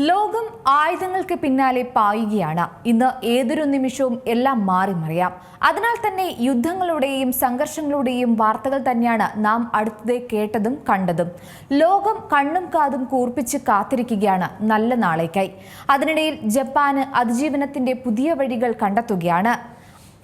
ലോകം ആയുധങ്ങൾക്ക് പിന്നാലെ പായുകയാണ്. ഇന്ന് ഏതൊരു നിമിഷവും എല്ലാം മാറി മറിയാം. അതിനാൽ തന്നെ യുദ്ധങ്ങളുടെയും സംഘർഷങ്ങളുടെയും വാർത്തകൾ തന്നെയാണ് നാം അടുത്തതേ കേട്ടതും കണ്ടതും. ലോകം കണ്ണും കാതും കൂർപ്പിച്ച് കാത്തിരിക്കുകയാണ് നല്ല നാളേക്കായി. അതിനിടയിൽ ജപ്പാന് അതിജീവനത്തിന്റെ പുതിയ വഴികൾ കണ്ടെത്തുകയാണ്.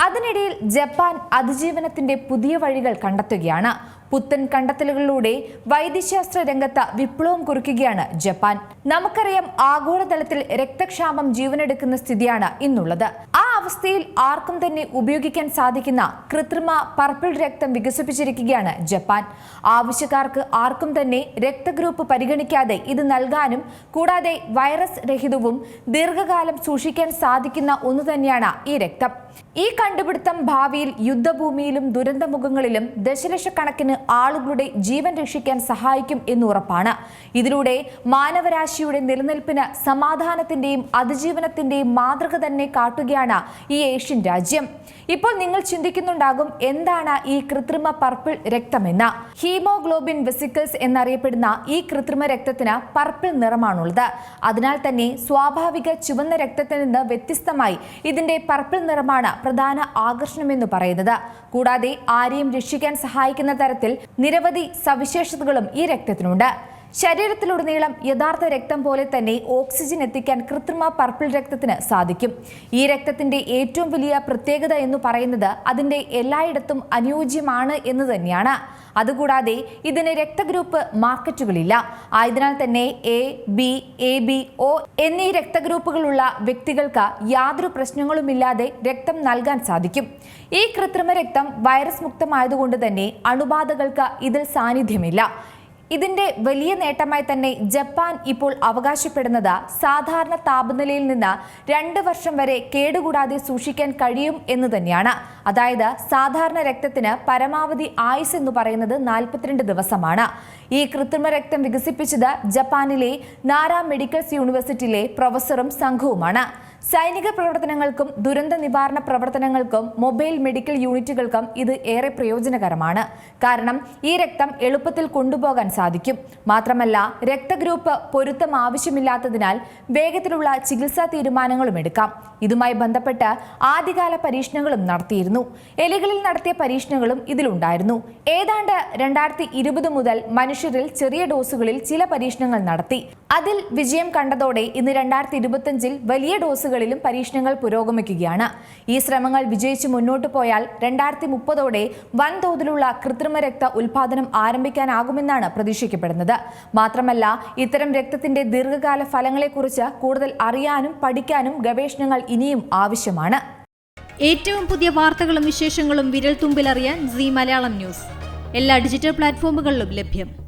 അതിനിടയിൽ ജപ്പാൻ അതിജീവനത്തിന്റെ പുതിയ വഴികൾ കണ്ടെത്തുകയാണ്. പുത്തൻ കണ്ടെത്തലുകളിലൂടെ വൈദ്യശാസ്ത്ര രംഗത്ത് വിപ്ലവം കുറിക്കുകയാണ് ജപ്പാൻ. നമുക്കറിയാം ആഗോളതലത്തിൽ രക്തക്ഷാമം ജീവനെടുക്കുന്ന സ്ഥിതിയാണ് ഇന്നുള്ളത്. ആ അവസ്ഥയിൽ ആർക്കും തന്നെ ഉപയോഗിക്കാൻ സാധിക്കുന്ന കൃത്രിമ പർപ്പിൾ രക്തം വികസിപ്പിച്ചിരിക്കുകയാണ് ജപ്പാൻ. ആവശ്യക്കാർക്ക് ആർക്കും തന്നെ രക്തഗ്രൂപ്പ് പരിഗണിക്കാതെ ഇത് നൽകാനും കൂടാതെ വൈറസ് രഹിതവും ദീർഘകാലം സൂക്ഷിക്കാൻ സാധിക്കുന്ന ഒന്ന് തന്നെയാണ് ഈ രക്തം. ഈ കണ്ടുപിടുത്തം ഭാവിയിൽ യുദ്ധഭൂമിയിലും ദുരന്തമുഖങ്ങളിലും ദശലക്ഷക്കണക്കിന് ആളുകളുടെ ജീവൻ രക്ഷിക്കാൻ സഹായിക്കും എന്നുറപ്പാണ് ഇതിലൂടെ മാനവരാശിയുടെ നിലനിൽപ്പിന് സമാധാനത്തിന്റെയും അതിജീവനത്തിന്റെയും മാതൃക തന്നെ കാട്ടുകയാണ് ഈ ഏഷ്യൻ രാജ്യം. ഇപ്പോൾ നിങ്ങൾ ചിന്തിക്കുന്നുണ്ടാകും എന്താണ് ഈ കൃത്രിമ പർപ്പിൾ രക്തമെന്ന. ഹീമോഗ്ലോബിൻ വെസിക്കിൾസ് എന്നറിയപ്പെടുന്ന ഈ കൃത്രിമ രക്തത്തിന് പർപ്പിൾ നിറമാണുള്ളത്. അതിനാൽ തന്നെ സ്വാഭാവിക ചുവന്ന രക്തത്തിൽ നിന്ന് വ്യത്യസ്തമായി ഇതിന്റെ പർപ്പിൾ നിറമാണ് പ്രധാന ആകർഷണമെന്ന് പറയുന്നത്. കൂടാതെ ആരെയും രക്ഷിക്കാൻ സഹായിക്കുന്ന തരത്തിൽ നിരവധി സവിശേഷതകളും ഈ രക്തത്തിനുണ്ട്. ശരീരത്തിലുടനീളം യഥാർത്ഥ രക്തം പോലെ തന്നെ ഓക്സിജൻ എത്തിക്കാൻ കൃത്രിമ പർപ്പിൾ രക്തത്തിന് സാധിക്കും. ഈ രക്തത്തിന്റെ ഏറ്റവും വലിയ പ്രത്യേകത എന്ന് പറയുന്നത് അതിന്റെ എല്ലായിടത്തും അനുയോജ്യമാണ് എന്ന് തന്നെയാണ്. അതുകൂടാതെ ഇതിന് രക്തഗ്രൂപ്പ് മാർക്കറ്റുകളില്ല. ആയതിനാൽ തന്നെ A B A B O എന്നീ രക്തഗ്രൂപ്പുകളുള്ള വ്യക്തികൾക്ക് യാതൊരു പ്രശ്നങ്ങളുമില്ലാതെ രക്തം നൽകാൻ സാധിക്കും. ഈ കൃത്രിമ രക്തം വൈറസ് മുക്തമായതുകൊണ്ട് തന്നെ അണുബാധകൾക്ക് ഇതിൽ സാന്നിധ്യമില്ല. ഇതിന്റെ വലിയ നേട്ടമായി തന്നെ ജപ്പാൻ ഇപ്പോൾ അവകാശപ്പെടുന്നത് സാധാരണ താപനിലയിൽ നിന്ന് രണ്ട് വർഷം വരെ കേടുകൂടാതെ സൂക്ഷിക്കാൻ കഴിയും എന്ന് തന്നെയാണ്. അതായത് സാധാരണ രക്തത്തിന് പരമാവധി ആയുസ് എന്ന് പറയുന്നത് നാൽപ്പത്തിരണ്ട് ദിവസമാണ്. ഈ കൃത്രിമ രക്തം വികസിപ്പിച്ചത് ജപ്പാനിലെ നാര മെഡിക്കൽസ് യൂണിവേഴ്സിറ്റിയിലെ പ്രൊഫസറും സംഘവുമാണ്. സൈനിക പ്രവർത്തനങ്ങൾക്കും ദുരന്ത നിവാരണ പ്രവർത്തനങ്ങൾക്കും മൊബൈൽ മെഡിക്കൽ യൂണിറ്റുകൾക്കും ഇത് ഏറെ പ്രയോജനകരമാണ്. കാരണം ഈ രക്തം എളുപ്പത്തിൽ കൊണ്ടുപോകാൻ സാധിക്കും. മാത്രമല്ല രക്തഗ്രൂപ്പ് പൊരുത്തം ആവശ്യമില്ലാത്തതിനാൽ വേഗത്തിലുള്ള ചികിത്സാ തീരുമാനങ്ങളും എടുക്കാം. ഇതുമായി ബന്ധപ്പെട്ട് ആദ്യകാല പരീക്ഷണങ്ങളും നടത്തിയിരുന്നു. എലികളിൽ നടത്തിയ പരീക്ഷണങ്ങളും ഇതിലുണ്ടായിരുന്നു. ഏതാണ്ട് രണ്ടായിരത്തി ഇരുപത് മുതൽ മനുഷ്യരിൽ ചെറിയ ഡോസുകളിൽ ചില പരീക്ഷണങ്ങൾ നടത്തി. അതിൽ വിജയം കണ്ടതോടെ ഇന്ന് രണ്ടായിരത്തി ഇരുപത്തിയഞ്ചിൽ വലിയ ഡോസുകളിലും പരീക്ഷണങ്ങൾ പുരോഗമിക്കുകയാണ്. ഈ ശ്രമങ്ങൾ വിജയിച്ച് മുന്നോട്ട് പോയാൽ രണ്ടായിരത്തി മുപ്പതോടെ വൻതോതിലുള്ള കൃത്രിമ രക്ത ഉൽപാദനം ആരംഭിക്കാനാകുമെന്നാണ് പ്രതീക്ഷിക്കപ്പെടുന്നത്. മാത്രമല്ല ഇത്തരം രക്തത്തിന്റെ ദീർഘകാല ഫലങ്ങളെക്കുറിച്ച് കൂടുതൽ അറിയാനും പഠിക്കാനും ഗവേഷണങ്ങൾ ഇനിയും ആവശ്യമാണ്. ഏറ്റവും പുതിയ വാർത്തകളും വിശേഷങ്ങളും വിരൽ തുമ്പിലറിയാൻ സി മലയാളം ന്യൂസ്. എല്ലാ ഡിജിറ്റൽ പ്ലാറ്റ്ഫോമുകളിലും ലഭ്യം.